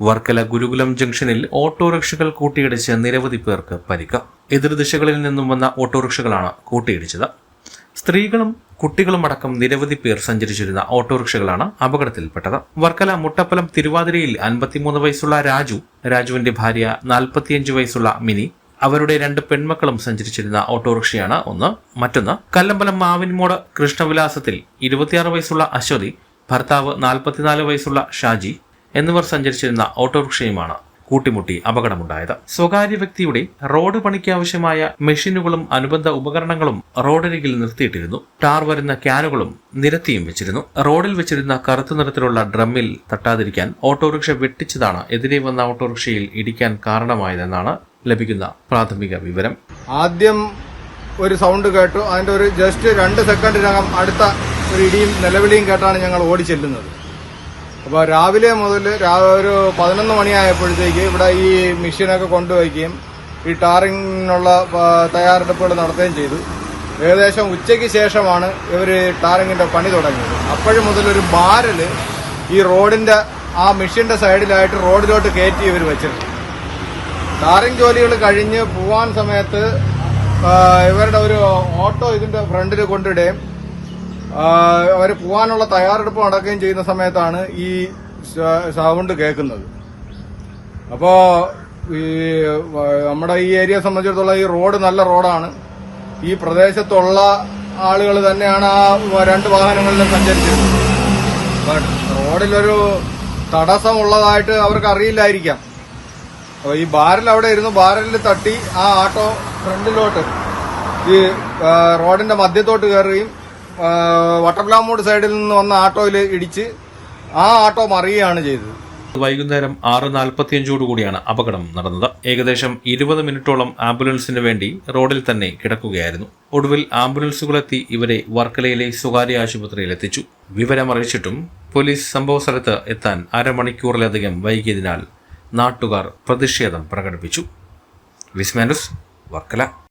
വർക്കല ഗുരുകുലം ജംഗ്ഷനിൽ ഓട്ടോറിക്ഷകൾ കൂട്ടിയിടിച്ച് നിരവധി പേർക്ക് പരിക്ക്. എതിർദിശകളിൽ നിന്നും വന്ന ഓട്ടോറിക്ഷകളാണ് കൂട്ടിയിടിച്ചത്. സ്ത്രീകളും കുട്ടികളും അടക്കം നിരവധി പേർ സഞ്ചരിച്ചിരുന്ന ഓട്ടോറിക്ഷകളാണ് അപകടത്തിൽപ്പെട്ടത്. വർക്കല മുട്ടപ്പലം തിരുവാതിരയിൽ അൻപത്തിമൂന്ന് വയസ്സുള്ള രാജു രാജുവിന്റെ ഭാര്യ നാൽപ്പത്തിയഞ്ച് വയസ്സുള്ള മിനി അവരുടെ രണ്ട് പെൺമക്കളും സഞ്ചരിച്ചിരുന്ന ഓട്ടോറിക്ഷയാണ് ഒന്ന്. മറ്റൊന്ന് കല്ലമ്പലം മാവിൻമോട് കൃഷ്ണവിലാസത്തിൽ ഇരുപത്തിയാറ് വയസ്സുള്ള അശ്വതി ഭർത്താവ് നാൽപ്പത്തിനാല് വയസ്സുള്ള ഷാജി എന്നിവർ സഞ്ചരിച്ചിരുന്ന ഓട്ടോറിക്ഷയുമാണ് കൂട്ടിമുട്ടി അപകടമുണ്ടായത്. സ്വകാര്യ വ്യക്തിയുടെ റോഡ് പണിക്കാവശ്യമായ മെഷീനുകളും അനുബന്ധ ഉപകരണങ്ങളും റോഡരികിൽ നിർത്തിയിട്ടിരുന്നു. ടാർ വരുന്ന ക്യാനുകളും നിരത്തിയും വെച്ചിരുന്നു. റോഡിൽ വെച്ചിരുന്ന കറുത്ത നിറത്തിലുള്ള ഡ്രമ്മിൽ തട്ടാതിരിക്കാൻ ഓട്ടോറിക്ഷ വെട്ടിച്ചതാണ് എതിരെ വന്ന ഓട്ടോറിക്ഷയിൽ ഇടിക്കാൻ കാരണമായതെന്നാണ് ലഭിക്കുന്ന പ്രാഥമിക വിവരം. ആദ്യം ഒരു സൗണ്ട് കേട്ടു. അതിന്റെ ഒരു ജസ്റ്റ് രണ്ട് സെക്കൻഡിനകം അടുത്ത ഒരു ഇടിയും നിലവിളിയും കേട്ടാണ് ഞങ്ങൾ ഓടി ചെല്ലുന്നത്. അപ്പോൾ രാവിലെ മുതൽ ഒരു പതിനൊന്ന് മണിയായപ്പോഴത്തേക്ക് ഇവിടെ ഈ മെഷീനൊക്കെ കൊണ്ടുവയ്ക്കുകയും ഈ ടാറിങ്ങിനുള്ള തയ്യാറെടുപ്പുകൾ നടത്തുകയും ചെയ്തു. ഏകദേശം ഉച്ചയ്ക്ക് ശേഷമാണ് ഇവർ ടാറിങ്ങിന്റെ പണി തുടങ്ങിയത്. അപ്പോഴും മുതൽ ഒരു ബാരൽ ഈ റോഡിന്റെ ആ മെഷീന്റെ സൈഡിലായിട്ട് റോഡിലോട്ട് കയറ്റി ഇവർ വെച്ചിട്ടുണ്ട് ടാറിങ് ജോലികൾ കഴിഞ്ഞ് പോവാൻ സമയത്ത് ഇവരുടെ ഒരു ഓട്ടോ ഇതിന്റെ ഫ്രണ്ടിൽ കൊണ്ടിടുകയും അവർ പോകാനുള്ള തയ്യാറെടുപ്പ് നടക്കുകയും ചെയ്യുന്ന സമയത്താണ് ഈ സൗണ്ട് കേൾക്കുന്നത്. അപ്പോ ഈ നമ്മുടെ ഈ ഏരിയ സംബന്ധിച്ചിടത്തോളം ഈ റോഡ് നല്ല റോഡാണ്. ഈ പ്രദേശത്തുള്ള ആളുകൾ തന്നെയാണ് ആ രണ്ട് വാഹനങ്ങളിലും സഞ്ചരിച്ചിരുന്നത്. റോഡിലൊരു തടസ്സമുള്ളതായിട്ട് അവർക്ക് അറിയില്ലായിരിക്കാം അപ്പോൾ ഈ ബാരൽ അവിടെ ഇരുന്ന് ബാരലിൽ തട്ടി ആ ആട്ടോ ഫ്രണ്ടിലോട്ട് ഈ റോഡിന്റെ മധ്യത്തോട്ട് കയറുകയും വട്ടപ്ലാമൂട് സൈഡിൽ നിന്ന് വന്ന ആട്ടോയിൽ ഇടിച്ച് ആ ആട്ടോ മറിയുകയാണ് ചെയ്തത്. വൈകുന്നേരം ആറ് നാൽപ്പത്തിയഞ്ചോടുകൂടിയാണ് അപകടം നടന്നത്. ഏകദേശം ഇരുപത് മിനിറ്റോളം ആംബുലൻസിന് വേണ്ടി റോഡിൽ തന്നെ കിടക്കുകയായിരുന്നു. ഒടുവിൽ ആംബുലൻസുകളെത്തി ഇവരെ വർക്കലയിലെ സ്വകാര്യ ആശുപത്രിയിൽ എത്തിച്ചു. വിവരമറിയിച്ചിട്ടും പോലീസ് സംഭവ സംഭവസ്ഥലത്ത് എത്താൻ അരമണിക്കൂറിലധികം വൈകിയതിനാൽ നാട്ടുകാർ പ്രതിഷേധം പ്രകടിപ്പിച്ചു. വിസ്മാനുസ് വർക്കല.